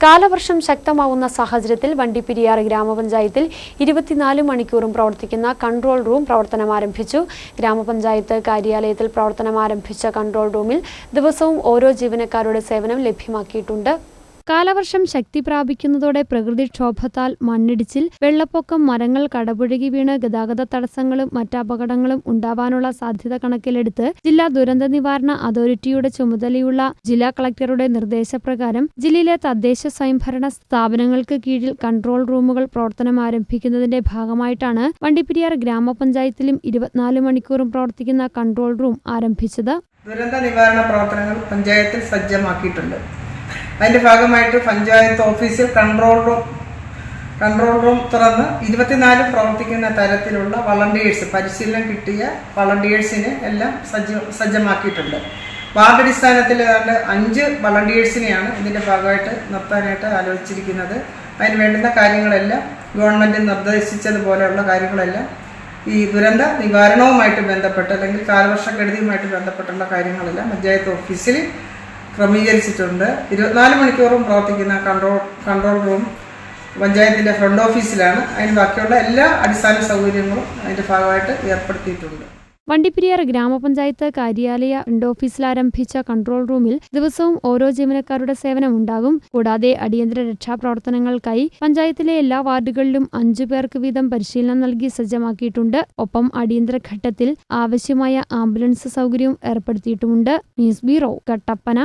കാലവർഷം ശക്തമാവുന്ന സാഹചര്യത്തിൽ വണ്ടിപ്പെരിയാർ ഗ്രാമപഞ്ചായത്തിൽ ഇരുപത്തിനാല് മണിക്കൂറും പ്രവർത്തിക്കുന്ന കൺട്രോൾ റൂം പ്രവർത്തനം ആരംഭിച്ചു ഗ്രാമപഞ്ചായത്ത് കാര്യാലയത്തിൽ പ്രവർത്തനം ആരംഭിച്ച കൺട്രോൾ റൂമിൽ ദിവസവും ഓരോ ജീവനക്കാരുടെ സേവനം ലഭ്യമാക്കിയിട്ടുണ്ട്. കാലവർഷം ശക്തി പ്രാപിക്കുന്നതോടെ പ്രകൃതിക്ഷോഭത്താൽ മണ്ണിടിച്ചിൽ വെള്ളപ്പൊക്കം മരങ്ങൾ കടപുഴകി വീണ് ഗതാഗത തടസ്സങ്ങളും മറ്റ് അപകടങ്ങളും ഉണ്ടാവാനുള്ള സാധ്യത കണക്കിലെടുത്ത് ജില്ലാ ദുരന്ത നിവാരണ അതോറിറ്റിയുടെ ചുമതലയുള്ള ജില്ലാ കളക്ടറുടെ നിർദ്ദേശപ്രകാരം ജില്ലയിലെ തദ്ദേശ സ്വയംഭരണ സ്ഥാപനങ്ങൾക്ക് കീഴിൽ കൺട്രോൾ റൂമുകൾ പ്രവർത്തനം ആരംഭിക്കുന്നതിന്റെ ഭാഗമായിട്ടാണ് വണ്ടിപ്പെരിയാർ ഗ്രാമപഞ്ചായത്തിലും ഇരുപത്തിനാല് മണിക്കൂറും പ്രവർത്തിക്കുന്ന കൺട്രോൾ റൂം ആരംഭിച്ചത്. ദുരന്ത നിവാരണ പ്രവർത്തനങ്ങൾ പഞ്ചായത്തിൽ സജ്ജമാക്കിയിട്ടുണ്ട്. അതിന്റെ ഭാഗമായിട്ട് പഞ്ചായത്ത് ഓഫീസിൽ കൺട്രോൾ റൂം കൺട്രോൾ റൂം തുറന്ന് ഇരുപത്തിനാല് പ്രവർത്തിക്കുന്ന തരത്തിലുള്ള വളണ്ടിയേഴ്സ് പരിശീലനം കിട്ടിയ വളണ്ടിയേഴ്സിനെ എല്ലാം സജ്ജ സജ്ജമാക്കിയിട്ടുണ്ട്. വാർഡ് അടിസ്ഥാനത്തിൽ ഏതാണ്ട് അഞ്ച് വളണ്ടിയേഴ്സിനെയാണ് ഇതിന്റെ ഭാഗമായിട്ട് നിർത്താനായിട്ട് ആലോചിച്ചിരിക്കുന്നത്. അതിന് വേണ്ടുന്ന കാര്യങ്ങളെല്ലാം ഗവൺമെന്റ് നിർദ്ദേശിച്ചതുപോലെയുള്ള കാര്യങ്ങളെല്ലാം ഈ ദുരന്ത നിവാരണവുമായിട്ട് ബന്ധപ്പെട്ട് അല്ലെങ്കിൽ കാലവർഷക്കെടുതിയുമായിട്ട് ബന്ധപ്പെട്ടുള്ള കാര്യങ്ങളെല്ലാം പഞ്ചായത്ത് ഓഫീസിൽ ക്രമീകരിച്ചിട്ടുണ്ട്. ഇരുപത്തിനാല് മണിക്കൂറും പ്രവർത്തിക്കുന്ന കൺട്രോൾ കൺട്രോൾ റൂം പഞ്ചായത്തിന്റെ ഫ്രണ്ട് ഓഫീസിലാണ്. അതിന് ബാക്കിയുള്ള എല്ലാ അടിസ്ഥാന സൗകര്യങ്ങളും അതിന്റെ ഭാഗമായിട്ട് ഏർപ്പെടുത്തിയിട്ടുണ്ട്. വണ്ടിപ്പെരിയാർ ഗ്രാമപഞ്ചായത്ത് കാര്യാലയ ഫ്രണ്ട് ഓഫീസിൽ ആരംഭിച്ച കൺട്രോൾ റൂമിൽ ദിവസവും ഓരോ ജീവനക്കാരുടെ സേവനം ഉണ്ടാകും. കൂടാതെ അടിയന്തര രക്ഷാപ്രവർത്തനങ്ങൾക്കായി പഞ്ചായത്തിലെ എല്ലാ വാർഡുകളിലും അഞ്ചു പേർക്ക് വീതം പരിശീലനം നൽകി സജ്ജമാക്കിയിട്ടുണ്ട്. ഒപ്പം അടിയന്തര ഘട്ടത്തിൽ ആവശ്യമായ ആംബുലൻസ് സൗകര്യവും ഏർപ്പെടുത്തിയിട്ടുമുണ്ട്. News bureau Kattappana.